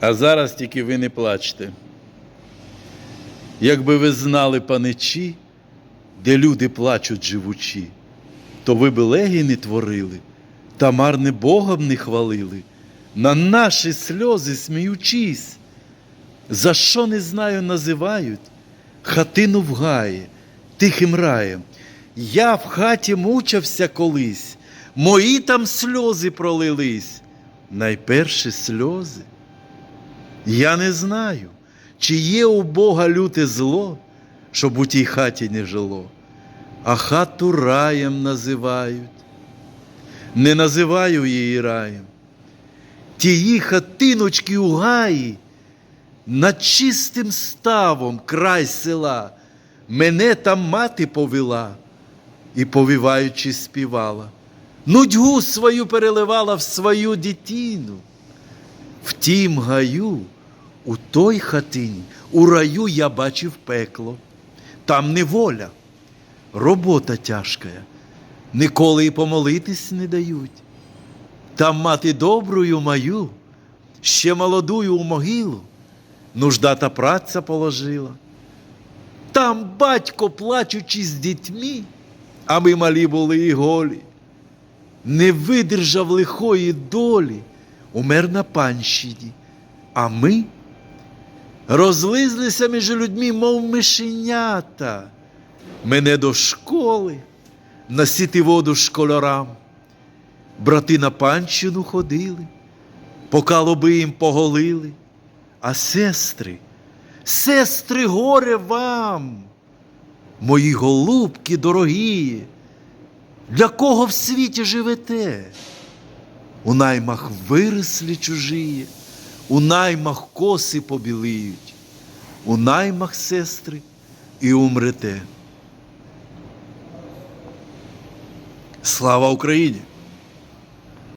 А зараз тільки ви не плачте. Якби ви знали паничі, де люди плачуть живучі, то ви б легі не творили, та марне Богом не хвалили, на наші сльози сміючись. За що не знаю, називають хатину в гаї, тихим раєм. Я в хаті мучився колись, мої там сльози пролились. Найперші сльози. Я не знаю, чи є у Бога люте зло, щоб у тій хаті не жило, а хату раєм називають. Не називаю її раєм. Тії хатиночки у гаї, над чистим ставом край села, мене там мати повела і, повіваючи, співала. Нудьгу свою переливала в свою дитину. В тім гаю, у той хатині, у раю я бачив пекло. Там неволя, робота тяжка, ніколи і помолитись не дають. Там мати добрую мою, ще молодую у могилу, нужда та праця положила. Там батько, плачучи з дітьми, а ми малі були і голі, не видержав лихої долі, умер на панщині, а ми розлизлися між людьми, мов мишенята. Мене до школи насіти воду школярам. Брати на панщину ходили, покалоби їм поголили, а сестри, сестри, горе вам, мої голубки дорогі, для кого в світі живете? У наймах вирослі чужі, у наймах коси побілиють, у наймах сестри і умрете. Слава Україні!